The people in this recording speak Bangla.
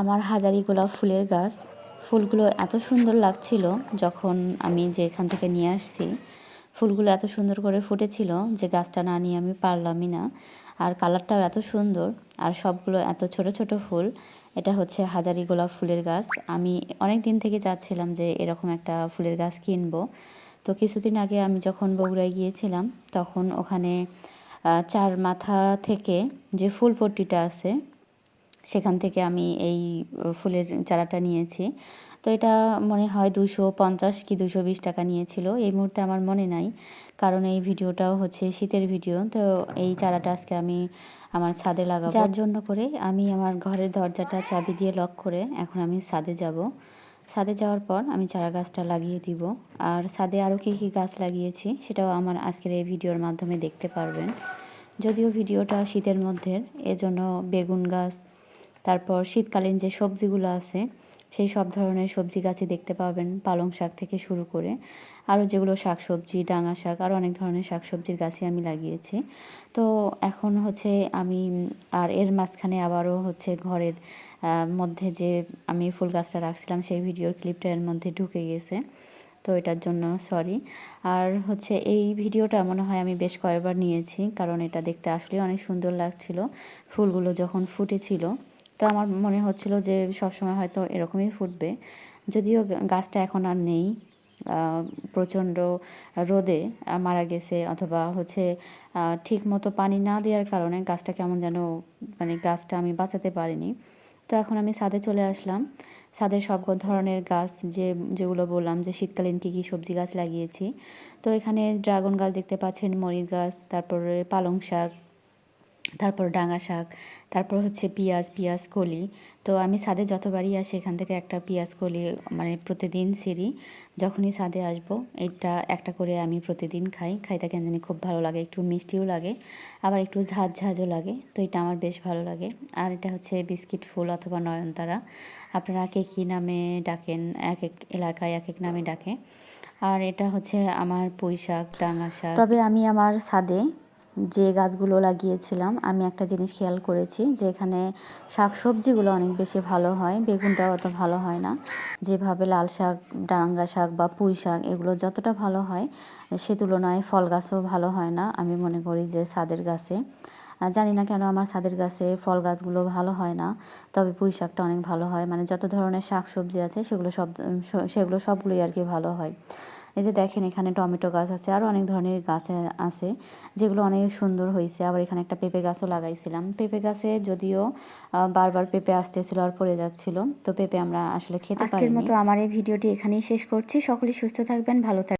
আমার হাজারি গোলাপ ফুলের গাছ। ফুলগুলো এত সুন্দর লাগছিল যখন আমি যে এখান থেকে নিয়ে আসছি। ফুলগুলো এত সুন্দর করে ফুটেছিল যে গাছটা না নিয়ে আমি পারলামই না। আর কালারটাও এত সুন্দর। আর সবগুলো এত ছোট ছোট ফুল। এটা হচ্ছে হাজারি গোলাপ ফুলের গাছ। আমি অনেক দিন থেকে চাচ্ছিলাম যে এরকম একটা ফুলের গাছ কিনবো। তো কিছুদিন আগে আমি যখন বগুড়ায় গিয়েছিলাম, তখন ওখানে চার মাথা থেকে যে ফুল পট্টিটা আছে সেখান থেকে আমি এই ফুলের চারাটা নিয়েছি। তো এটা মনে হয় দুশো পঞ্চাশ কি দুশো বিশ টাকা নিয়েছিল। এই মুহূর্তে আমার মনে নাই, কারণ এই ভিডিওটাও হচ্ছে শীতের ভিডিও। তো এই চারাটা আজকে আমি আমার ছাদে লাগাবো। যার জন্য করে আমি আমার ঘরের দরজাটা চাবি দিয়ে লক করে এখন আমি ছাদে যাব। ছাদে যাওয়ার পর আমি চারা গাছটা লাগিয়ে দিব। আর ছাদে আরও কী কী গাছ লাগিয়েছি সেটাও আমার আজকের এই ভিডিওর মাধ্যমে দেখতে পারবেন। যদিও ভিডিওটা শীতের মধ্যে এজন্য বেগুন গাছ তারপর শীতকালীন যে সবজিগুলো আছে, সেই সব ধরনের সবজি গাছই দেখতে পাবেন পালং শাক থেকে শুরু করে। আরও যেগুলো শাক সবজি ডাঙা শাক, আরও অনেক ধরনের শাক সবজির গাছই আমি লাগিয়েছি। তো এখন হচ্ছে আমি, আর এর মাঝখানে আবারও হচ্ছে ঘরের মধ্যে যে আমি ফুল গাছটা রাখছিলাম, সেই ভিডিওর ক্লিপটা এর মধ্যে ঢুকে গেছে। তো এটার জন্য সরি। আর হচ্ছে এই ভিডিওটা মনে হয় আমি বেশ কয়েকবার নিয়েছি, কারণ এটা দেখতে আসলে অনেক সুন্দর লাগছিল। ফুলগুলো যখন ফুটেছিল তো আমার মনে হচ্ছিল যে সবসময় হয়তো এরকমই ফুটবে। যদিও গাছটা এখন আর নেই প্রচণ্ড রোদে মারা গেছে অথবা হচ্ছে ঠিক মতো পানি না দেওয়ার কারণে গাছটা কেমন যেন মানে গাছটা আমি বাঁচাতে পারিনি। তো এখন আমি ছাদে চলে আসলাম। ছাদের সব ধরনের গাছ যে, যেগুলো বললাম যে শীতকালীন কী কী সবজি গাছ লাগিয়েছি। তো এখানে ড্রাগন গাছ দেখতে পাচ্ছেন, মরিচ গাছ, তারপরে পালং শাক তারপর ডাঙা শাক, তারপর হচ্ছে পেঁয়াজ পেঁয়াজ, কলি। তো আমি ছাদে যতবারই আসি, এখান থেকে একটা পেঁয়াজ, কলি মানে প্রতিদিন সিঁড়ি। যখনই ছাদে আসব, এটা একটা করে আমি প্রতিদিন খাই। খাইতে কেন জানি খুব ভালো লাগে, একটু মিষ্টিও লাগে, আবার একটু ঝাঁঝ ঝাঁঝও লাগে। তো এটা আমার বেশ ভালো লাগে। আর এটা হচ্ছে বিস্কিট ফুল অথবা নয়নতারা। আপনারা কে কী নামে ডাকেন, এক এক এলাকায় এক এক নামে ডাকে। আর এটা হচ্ছে আমার পুঁই শাক ডাঙা শাক। তবে আমি আমার ছাদে যে গাছগুলো লাগিয়েছিলাম, আমি একটা জিনিস খেয়াল করেছি যে এখানে শাক সবজিগুলো অনেক বেশি ভালো হয়, বেগুনটাও অত ভালো হয় না। যেভাবে লাল শাক, ডাঙ্গা শাক বা পুঁই শাক এগুলো যতটা ভালো হয়, সে তুলনায় ফল গাছও ভালো হয় না। আমি মনে করি যে ছাদের গাছে জানি না কেন আমার ছাদের গাছে ফল গাছগুলো ভালো হয় না, তবে পুঁই শাকটা অনেক ভালো হয়। মানে যত ধরনের শাক সবজি আছে, সেগুলো সব সেগুলো সবগুলোই আর কি ভালো হয়। এই যে দেখেন এখানে টমেটো গাছ আছে আর অনেক ধরনের গাছ আছে যেগুলো অনেক সুন্দর হয়েছে। আবার এখানে একটা পেঁপে গাছও লাগাইছিলাম। পেঁপে গাছে যদিও বারবার পেঁপে আসতেছিল আর পড়ে যাচ্ছিল তো পেঁপে আমরা আসলে খেতে পারি মতো আমার এই ভিডিওটি এখানেই শেষ করছি। সকলে সুস্থ থাকবেন ভালো থাকবেন।